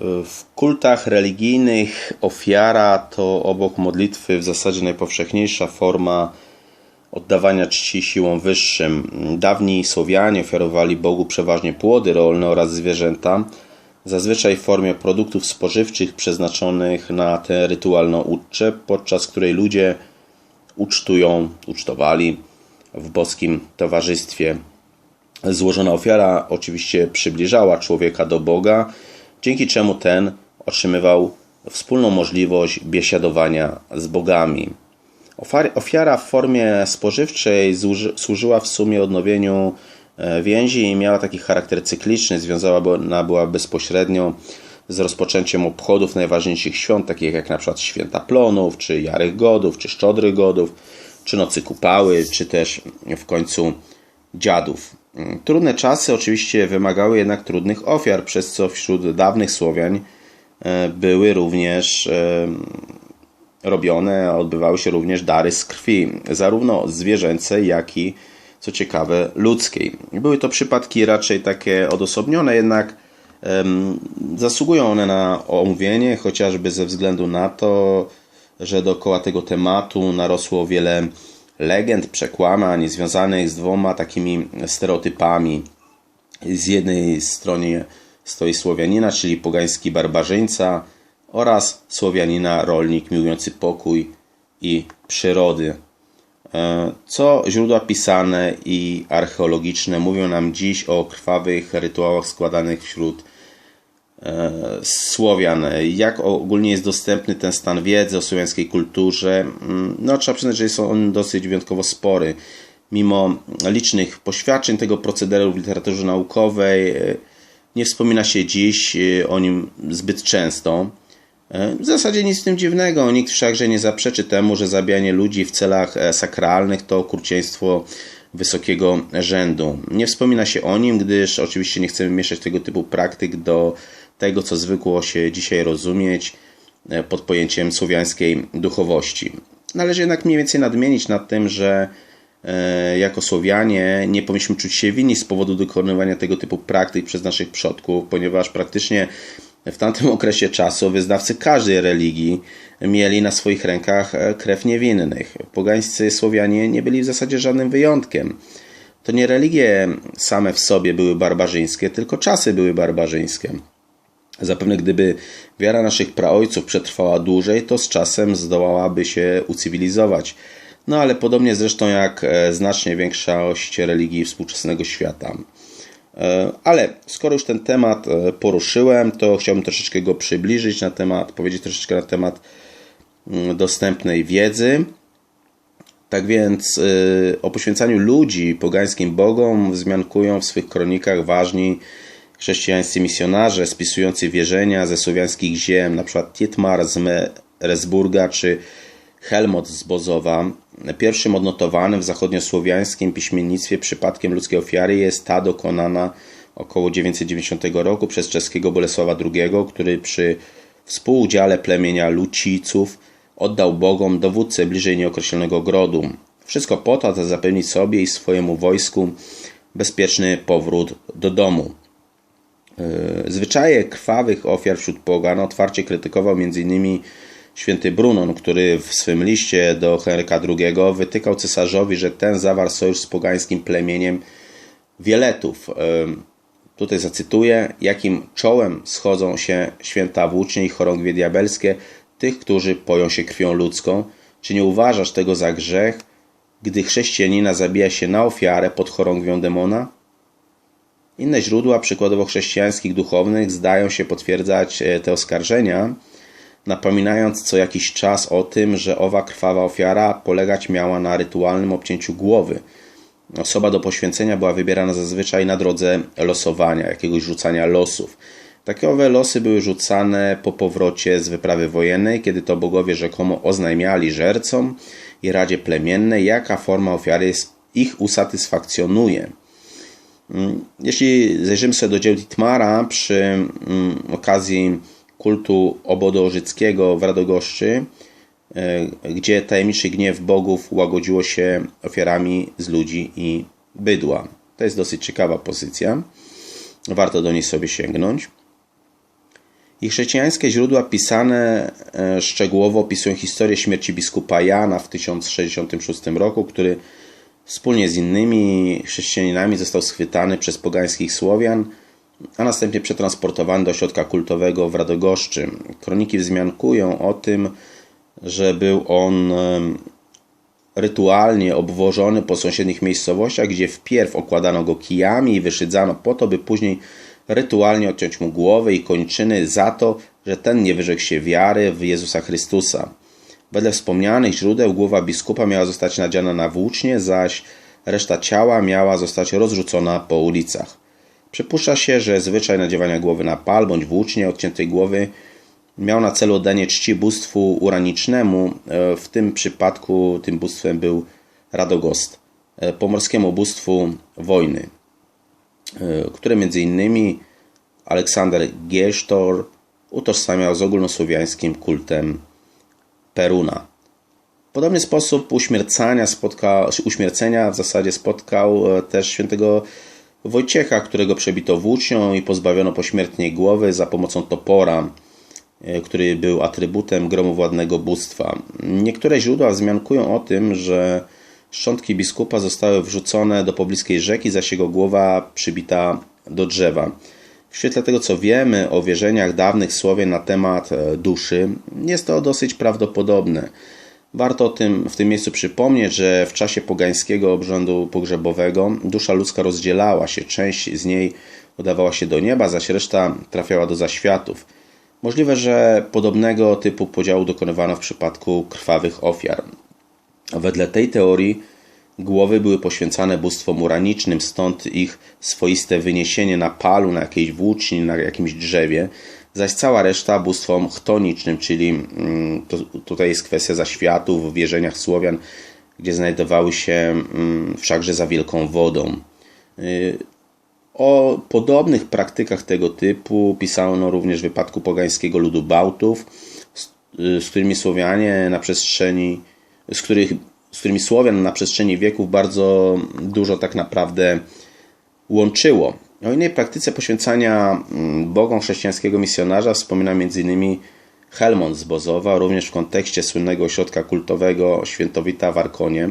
W kultach religijnych ofiara to obok modlitwy w zasadzie najpowszechniejsza forma oddawania czci siłom wyższym. Dawni Słowianie ofiarowali Bogu przeważnie płody rolne oraz zwierzęta, zazwyczaj w formie produktów spożywczych przeznaczonych na tę rytualną uczczę, podczas której ludzie ucztują, ucztowali w boskim towarzystwie. Złożona ofiara oczywiście przybliżała człowieka do Boga, dzięki czemu ten otrzymywał wspólną możliwość biesiadowania z bogami. Ofiara w formie spożywczej służyła w sumie odnowieniu e, więzi i miała taki charakter cykliczny, związana była bezpośrednio z rozpoczęciem obchodów najważniejszych świąt, takich jak na przykład święta plonów, czy Jarych Godów, czy Szczodry Godów, czy Nocy Kupały, czy też w końcu dziadów. Trudne czasy oczywiście wymagały jednak trudnych ofiar, przez co wśród dawnych Słowian e, były również e, robione, odbywały się również dary z krwi, zarówno zwierzęcej, jak i, co ciekawe, ludzkiej. Były to przypadki raczej takie odosobnione, jednak zasługują one na omówienie, chociażby ze względu na to, że dookoła tego tematu narosło wiele legend, przekłamań związanych z dwoma takimi stereotypami. Z jednej strony stoi Słowianina, czyli pogański barbarzyńca oraz Słowianina, rolnik miłujący pokój i przyrody. E, co źródła pisane i archeologiczne mówią nam dziś o krwawych rytuałach składanych wśród Słowian, jak ogólnie jest dostępny ten stan wiedzy o słowiańskiej kulturze. Mm, no, trzeba przyznać, że jest on dosyć wyjątkowo spory. Mimo licznych poświadczeń tego procederu w literaturze naukowej, e, nie wspomina się dziś e, o nim zbyt często. W zasadzie nic w tym dziwnego, nikt wszakże nie zaprzeczy temu, że zabijanie ludzi w celach sakralnych to okrucieństwo wysokiego rzędu. Nie wspomina się o nim, gdyż oczywiście nie chcemy mieszać tego typu praktyk do tego, co zwykło się dzisiaj rozumieć e, pod pojęciem słowiańskiej duchowości. Należy jednak mniej więcej nadmienić nad tym, że e, jako Słowianie nie powinniśmy czuć się winni z powodu dokonywania tego typu praktyk przez naszych przodków, ponieważ praktycznie w tamtym okresie czasu wyznawcy każdej religii mieli na swoich rękach e, krew niewinnych. Pogańscy Słowianie nie byli w zasadzie żadnym wyjątkiem. To nie religie same w sobie były barbarzyńskie, tylko czasy były barbarzyńskie. Zapewne gdyby wiara naszych praojców przetrwała dłużej, to z czasem zdołałaby się ucywilizować. No ale podobnie zresztą jak e, znacznie większość religii współczesnego świata. E, ale skoro już ten temat e, poruszyłem, to chciałbym troszeczkę go przybliżyć na temat, powiedzieć troszeczkę na temat mm, dostępnej wiedzy. Tak więc o poświęcaniu ludzi pogańskim bogom wzmiankują w swych kronikach ważni chrześcijańscy misjonarze spisujący wierzenia ze słowiańskich ziem, np. Tietmar z Meresburga czy Helmut z Bozowa. Pierwszym odnotowanym w zachodniosłowiańskim piśmiennictwie przypadkiem ludzkiej ofiary jest ta dokonana około 990 roku przez czeskiego Bolesława II, który przy współudziale plemienia Luciców oddał bogom dowódcę bliżej nieokreślonego grodu. Wszystko po to, aby zapewnić sobie i swojemu wojsku bezpieczny powrót do domu. E, zwyczaje krwawych ofiar wśród pogan otwarcie krytykował m.in. święty Brunon, który w swym liście do Henryka II wytykał cesarzowi, że ten zawarł sojusz z pogańskim plemieniem Wieletów. E, tutaj zacytuję, jakim czołem schodzą się święta włócznie i chorągwie diabelskie tych, którzy poją się krwią ludzką. Czy nie uważasz tego za grzech, gdy chrześcijanina zabija się na ofiarę pod chorągwią demona? Inne źródła, przykładowo chrześcijańskich duchownych, zdają się potwierdzać e, te oskarżenia, napominając co jakiś czas o tym, że owa krwawa ofiara polegać miała na rytualnym obcięciu głowy. Osoba do poświęcenia była wybierana zazwyczaj na drodze losowania, jakiegoś rzucania losów. Takowe losy były rzucane po powrocie z wyprawy wojennej, kiedy to bogowie rzekomo oznajmiali żercom i Radzie Plemiennej, jaka forma ofiary ich usatysfakcjonuje. Mm, jeśli zajrzymy sobie do dzieł Ditmara przy mm, okazji kultu obodorzyckiego w Radogoszczy, e, gdzie tajemniczy gniew bogów łagodziło się ofiarami z ludzi i bydła. To jest dosyć ciekawa pozycja. Warto do niej sobie sięgnąć. I chrześcijańskie źródła pisane e, szczegółowo opisują historię śmierci biskupa Jana w 1066 roku, który wspólnie z innymi chrześcijaninami został schwytany przez pogańskich Słowian, a następnie przetransportowany do ośrodka kultowego w Radogoszczy. Kroniki wzmiankują o tym, że był on rytualnie obwożony po sąsiednich miejscowościach, gdzie wpierw okładano go kijami i wyszydzano po to, by później rytualnie odciąć mu głowę i kończyny za to, że ten nie wyrzekł się wiary w Jezusa Chrystusa. Wedle wspomnianych źródeł głowa biskupa miała zostać nadziana na włócznie, zaś reszta ciała miała zostać rozrzucona po ulicach. Przypuszcza się, że zwyczaj nadziewania głowy na pal bądź włócznie odciętej głowy miał na celu oddanie czci bóstwu uranicznemu. E, w tym przypadku tym bóstwem był Radogost, e, pomorskiemu bóstwu wojny, e, które między innymi Aleksander Giesztor utożsamiał z ogólnosłowiańskim kultem Peruna. Podobny sposób uśmiercania, spotka, uśmiercenia w zasadzie spotkał też świętego Wojciecha, którego przebito włócznią i pozbawiono pośmiertnej głowy za pomocą topora E, który był atrybutem gromowładnego bóstwa. Niektóre źródła wzmiankują o tym, że szczątki biskupa zostały wrzucone do pobliskiej rzeki, zaś jego głowa przybita do drzewa. W świetle tego, co wiemy o wierzeniach dawnych Słowian na temat e, duszy, jest to dosyć prawdopodobne. Warto tym w tym miejscu przypomnieć, że w czasie pogańskiego obrzędu pogrzebowego dusza ludzka rozdzielała się, część z niej udawała się do nieba, zaś reszta trafiała do zaświatów. Możliwe, że podobnego typu podziału dokonywano w przypadku krwawych ofiar. Wedle tej teorii głowy były poświęcane bóstwom uranicznym, stąd ich swoiste wyniesienie na palu, na jakiejś włóczni, na jakimś drzewie, zaś cała reszta bóstwom chtonicznym, czyli mm, to, tutaj jest kwestia zaświatów w wierzeniach Słowian, gdzie znajdowały się mm, wszakże za wielką wodą. Y, o podobnych praktykach tego typu pisano również w wypadku pogańskiego ludu Bałtów, z, z którymi Słowianie na przestrzeni, z, których, z którymi Słowian na przestrzeni wieków bardzo dużo tak naprawdę łączyło. O innej praktyce poświęcania mm, bogom chrześcijańskiego misjonarza wspomina m.in. Helmont z Bozowa, również w kontekście słynnego ośrodka kultowego Świętowita w Arkonie,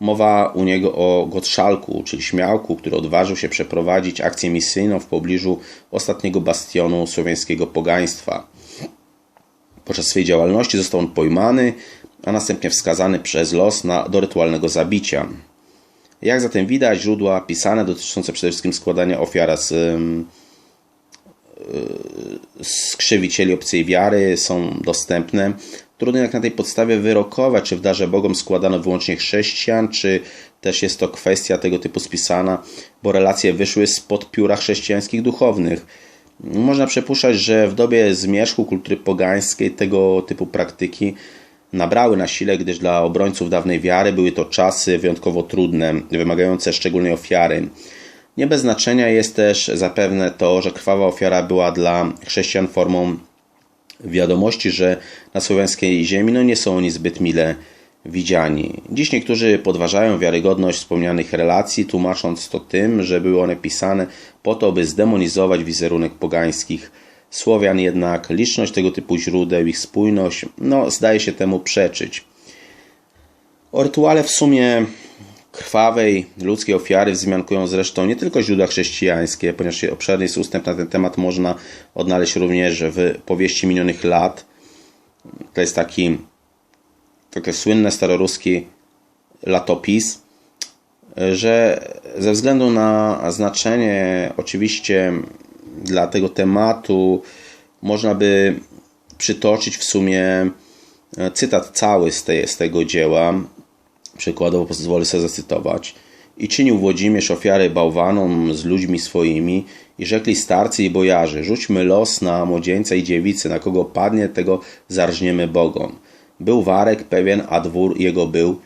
Mowa u niego o Gottszalku, czyli śmiałku, który odważył się przeprowadzić akcję misyjną w pobliżu ostatniego bastionu słowiańskiego pogaństwa. Podczas swojej działalności został on pojmany, a następnie wskazany przez los na, do rytualnego zabicia. Jak zatem widać, źródła pisane dotyczące przede wszystkim składania ofiar z, z krzywicieli obcej wiary są dostępne. Trudno jak na tej podstawie wyrokować, czy w darze Bogom składano wyłącznie chrześcijan, czy też jest to kwestia tego typu spisana, bo relacje wyszły spod pióra chrześcijańskich duchownych. Można przypuszczać, że w dobie zmierzchu kultury pogańskiej tego typu praktyki nabrały na sile, gdyż dla obrońców dawnej wiary były to czasy wyjątkowo trudne, wymagające szczególnej ofiary. Nie bez znaczenia jest też zapewne to, że krwawa ofiara była dla chrześcijan formą wiadomości, że na słowiańskiej ziemi no nie są oni zbyt mile widziani. Dziś niektórzy podważają wiarygodność wspomnianych relacji, tłumacząc to tym, że były one pisane po to, by zdemonizować wizerunek pogańskich Słowian, jednak liczność tego typu źródeł, ich spójność, no, zdaje się temu przeczyć. O rytuale w sumie krwawej ludzkiej ofiary wzmiankują zresztą nie tylko źródła chrześcijańskie, ponieważ obszerny jest ustęp na ten temat można odnaleźć również w powieści minionych lat. To jest taki takie słynne staroruski latopis, że ze względu na znaczenie oczywiście dla tego tematu można by przytoczyć w sumie cytat cały z, tej, z tego dzieła, Przykładowo pozwolę sobie zacytować. I czynił Włodzimierz ofiary bałwanom z ludźmi swoimi i rzekli starcy i bojarzy, rzućmy los na młodzieńca i dziewicy, na kogo padnie, tego zarżniemy Bogom. Był Warek pewien, a dwór jego był,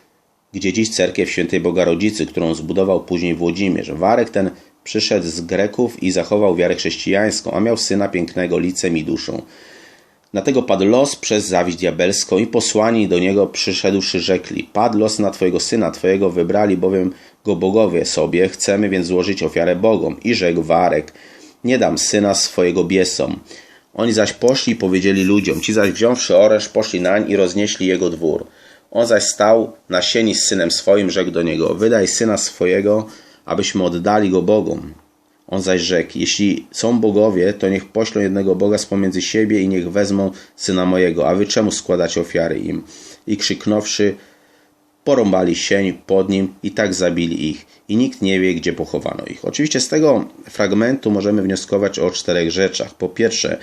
gdzie dziś cerkiew świętej Bogarodzicy, którą zbudował później Włodzimierz. Warek ten przyszedł z Greków i zachował wiarę chrześcijańską, a miał syna pięknego licem i duszą. Dlatego padł los przez zawiść diabelską i posłani do niego przyszedłszy rzekli, padł los na twojego syna, twojego wybrali bowiem go bogowie sobie, chcemy więc złożyć ofiarę bogom. I rzekł Warek, nie dam syna swojego biesom. Oni zaś poszli i powiedzieli ludziom. Ci zaś wziąwszy oręż, poszli nań i roznieśli jego dwór. On zaś stał na sieni z synem swoim, rzekł do niego: Wydaj syna swojego, abyśmy oddali go Bogom. On zaś rzekł: Jeśli są bogowie, to niech poślą jednego Boga z pomiędzy siebie i niech wezmą syna mojego. A wy czemu składacie ofiary im? I krzyknąwszy, porąbali sień pod nim i tak zabili ich. I nikt nie wie, gdzie pochowano ich. Oczywiście z tego fragmentu możemy wnioskować o czterech rzeczach. Po pierwsze,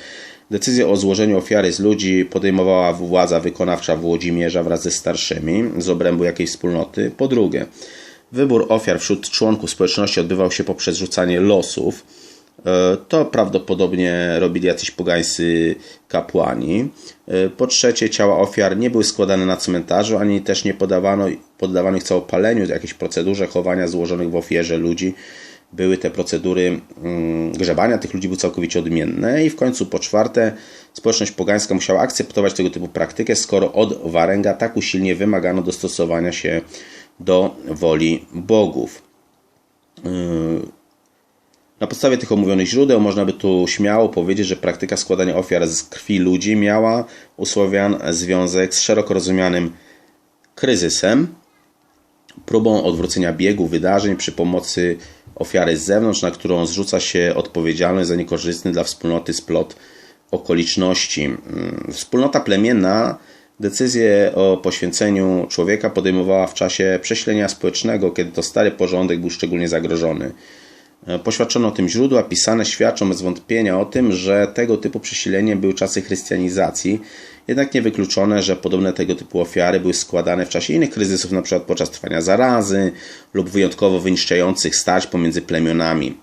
decyzję o złożeniu ofiary z ludzi podejmowała władza wykonawcza Włodzimierza wraz ze starszymi z obrębu jakiejś wspólnoty. Po drugie, wybór ofiar wśród członków społeczności odbywał się poprzez rzucanie losów. E, to prawdopodobnie robili jacyś pogańscy kapłani. E, po trzecie, ciała ofiar nie były składane na cmentarzu, ani też nie podawano, poddawano ich całopaleniu, jakiejś procedurze chowania złożonych w ofierze ludzi. Były te procedury mm, grzebania tych ludzi były całkowicie odmienne. I w końcu po czwarte, społeczność pogańska musiała akceptować tego typu praktykę, skoro od Warenga tak usilnie wymagano dostosowania się do woli bogów. E, na podstawie tych omówionych źródeł można by tu śmiało powiedzieć, że praktyka składania ofiar z krwi ludzi miała u Słowian związek z szeroko rozumianym kryzysem, próbą odwrócenia biegu wydarzeń przy pomocy ofiary z zewnątrz, na którą zrzuca się odpowiedzialność za niekorzystny dla wspólnoty splot okoliczności. Mm, wspólnota plemienna decyzję o poświęceniu człowieka podejmowała w czasie prześlenia społecznego, kiedy to stary porządek był szczególnie zagrożony. E, poświadczono o tym źródła, pisane świadczą bez wątpienia o tym, że tego typu przesilenie były czasy chrystianizacji, jednak niewykluczone, że podobne tego typu ofiary były składane w czasie innych kryzysów, np. podczas trwania zarazy lub wyjątkowo wyniszczających starć pomiędzy plemionami.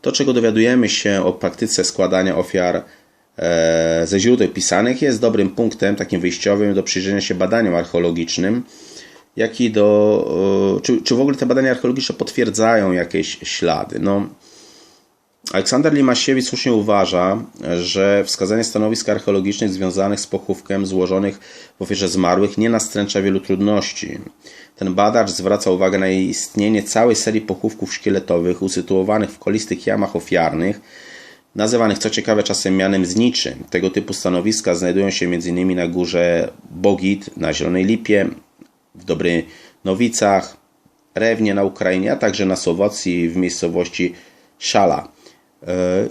To, czego dowiadujemy się o praktyce składania ofiar ze źródeł pisanych, jest dobrym punktem, takim wyjściowym do przyjrzenia się badaniom archeologicznym, jak i do. Czy, czy w ogóle te badania archeologiczne potwierdzają jakieś ślady? No, Aleksander Limasiewicz słusznie uważa, że wskazanie stanowisk archeologicznych związanych z pochówkiem złożonych w ofierze zmarłych nie nastręcza wielu trudności. Ten badacz zwraca uwagę na istnienie całej serii pochówków szkieletowych usytuowanych w kolistych jamach ofiarnych, nazywanych co ciekawe czasem mianem zniczy. Tego typu stanowiska znajdują się m.in. na górze Bogit, na Zielonej Lipie, w Dobrynowicach, Rewnie na Ukrainie, a także na Słowacji w miejscowości Szala e,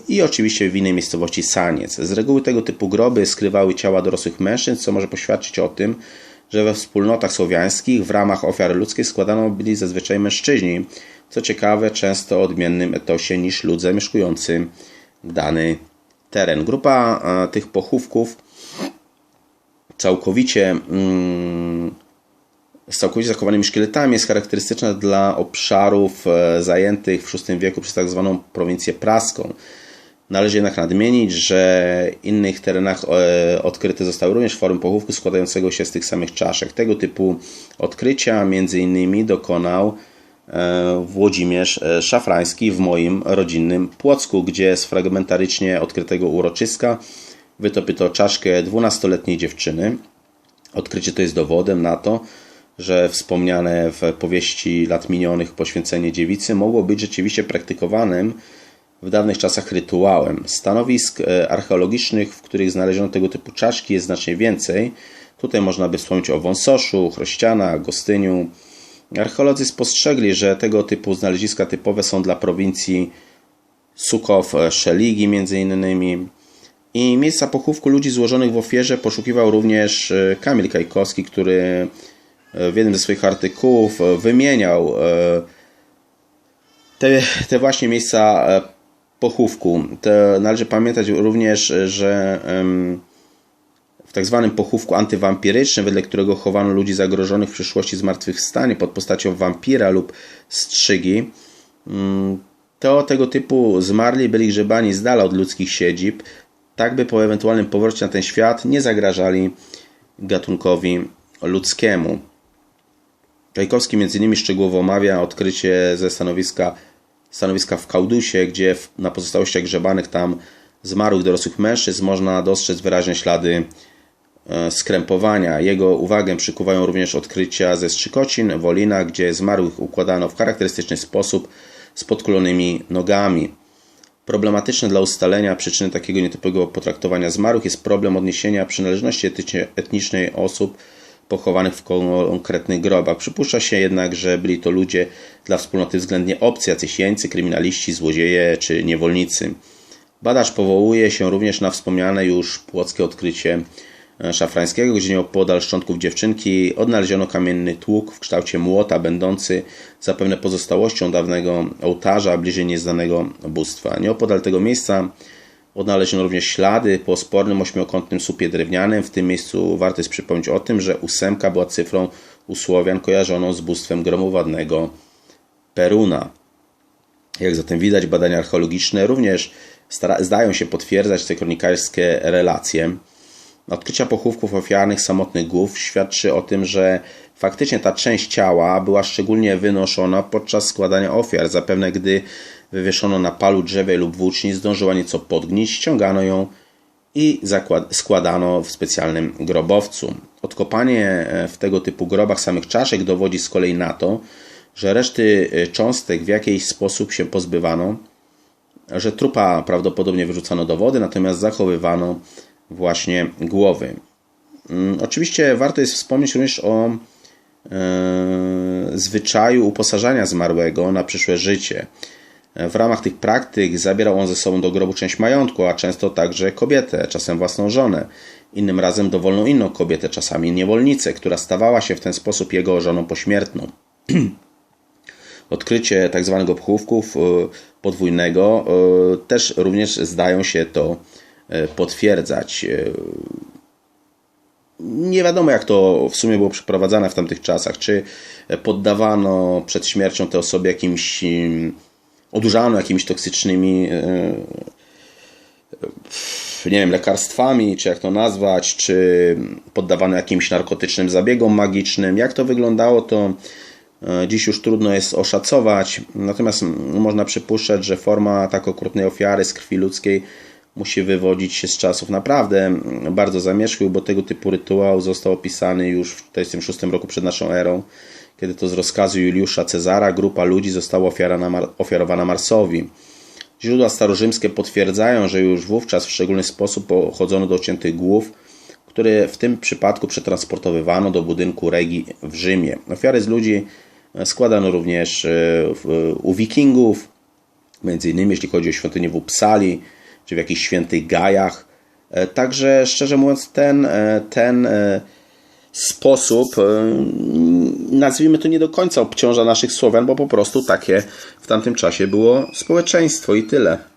i oczywiście w innej miejscowości Saniec. Z reguły tego typu groby skrywały ciała dorosłych mężczyzn, co może poświadczyć o tym, że we wspólnotach słowiańskich w ramach ofiar ludzkiej składano byli zazwyczaj mężczyźni, co ciekawe, często o odmiennym etosie niż lud zamieszkujący dany teren. Grupa e, tych pochówków całkowicie mm, z całkowicie zachowanymi szkieletami jest charakterystyczna dla obszarów e, zajętych w VI wieku przez tzw. Tak prowincję praską. Należy jednak nadmienić, że w innych terenach e, odkryte zostały również formy pochówku składającego się z tych samych czaszek. Tego typu odkrycia między innymi dokonał Włodzimierz Szafrański w moim rodzinnym Płocku, gdzie z fragmentarycznie odkrytego uroczyska wytopyto czaszkę 12-letniej dziewczyny. Odkrycie to jest dowodem na to, że wspomniane w powieści lat minionych poświęcenie dziewicy mogło być rzeczywiście praktykowanym w dawnych czasach rytuałem. Stanowisk e, archeologicznych, w których znaleziono tego typu czaszki jest znacznie więcej. Tutaj można by wspomnieć o Wąsoszu, Chrościana, Gostyniu. Archeolodzy spostrzegli, że tego typu znaleziska typowe są dla prowincji Sukow, e, Szeligi między innymi. I miejsca pochówku ludzi złożonych w ofierze poszukiwał również e, Kamil Kajkowski, który w jednym ze swoich artykułów e, wymieniał e, te, te właśnie miejsca e, pochówku. Należy pamiętać również, że w tak zwanym pochówku antywampirycznym, wedle którego chowano ludzi zagrożonych w przyszłości zmartwychwstanie pod postacią wampira lub strzygi, mm, to tego typu zmarli byli grzebani z dala od ludzkich siedzib, tak by po ewentualnym powrocie na ten świat nie zagrażali gatunkowi ludzkiemu. Czajkowski między innymi szczegółowo omawia odkrycie ze stanowiska, stanowiska w Kaudusie, gdzie na pozostałościach grzebanych tam zmarłych dorosłych mężczyzn można dostrzec wyraźne ślady skrępowania. Jego uwagę przykuwają również odkrycia ze Strzykocin, Wolina, gdzie zmarłych układano w charakterystyczny sposób z podkulonymi nogami. Problematyczne dla ustalenia przyczyny takiego nietypowego potraktowania zmarłych jest problem odniesienia przynależności etnicznej osób pochowanych w konkretnych grobach. Przypuszcza się jednak, że byli to ludzie dla wspólnoty względnie obcy, jacyś jeńcy, kryminaliści, złodzieje czy niewolnicy. Badacz powołuje się również na wspomniane już płockie odkrycie e, szafrańskiego, gdzie nieopodal szczątków dziewczynki odnaleziono kamienny tłuk w kształcie młota, będący zapewne pozostałością dawnego ołtarza bliżej nieznanego bóstwa. Nieopodal tego miejsca odnaleziono również ślady po spornym ośmiokątnym słupie drewnianym. W tym miejscu warto jest przypomnieć o tym, że ósemka była cyfrą u Słowian kojarzoną z bóstwem gromowadnego Peruna. Jak zatem widać, badania archeologiczne również zdają się potwierdzać te kronikarskie relacje. Odkrycia pochówków ofiarnych samotnych głów świadczy o tym, że faktycznie ta część ciała była szczególnie wynoszona podczas składania ofiar. Zapewne gdy wywieszono na palu drzewie lub włóczni, zdążyła nieco podgnić, ściągano ją i składano w specjalnym grobowcu. Odkopanie e, w tego typu grobach samych czaszek dowodzi z kolei na to, że reszty e, cząstek w jakiś sposób się pozbywano, że trupa prawdopodobnie wyrzucano do wody, natomiast zachowywano właśnie głowy. Mm, Oczywiście warto jest wspomnieć również o e, zwyczaju uposażania zmarłego na przyszłe życie. W ramach tych praktyk zabierał on ze sobą do grobu część majątku, a często także kobietę, czasem własną żonę. Innym razem dowolną inną kobietę, czasami niewolnicę, która stawała się w ten sposób jego żoną pośmiertną. Odkrycie tzw. pochówków e, podwójnego e, też również zdają się to potwierdzać. E, Nie wiadomo, jak to w sumie było przeprowadzane w tamtych czasach. Czy poddawano przed śmiercią te osoby jakimś, em, odurzano jakimiś toksycznymi, e, nie wiem, lekarstwami, czy jak to nazwać, czy poddawano jakimś narkotycznym zabiegom magicznym. Jak to wyglądało, to e, dziś już trudno jest oszacować. Natomiast można przypuszczać, że forma tak okrutnej ofiary z krwi ludzkiej musi wywodzić się z czasów naprawdę mm, bardzo zamierzchłych, bo tego typu rytuał został opisany już w 46 roku przed naszą erą, kiedy to z rozkazu Juliusza Cezara grupa ludzi została ofiarowana Marsowi. Źródła starorzymskie potwierdzają, że już wówczas w szczególny sposób pochodzono do ciętych głów, które w tym przypadku przetransportowywano do budynku Regi w Rzymie. Ofiary z ludzi składano również e, u wikingów, między innymi jeśli chodzi o świątynię w Uppsali, czy w jakichś świętych gajach. E, Także szczerze mówiąc ten, e, ten e, sposób, nazwijmy to nie do końca obciąża naszych Słowian, bo po prostu takie w tamtym czasie było społeczeństwo i tyle.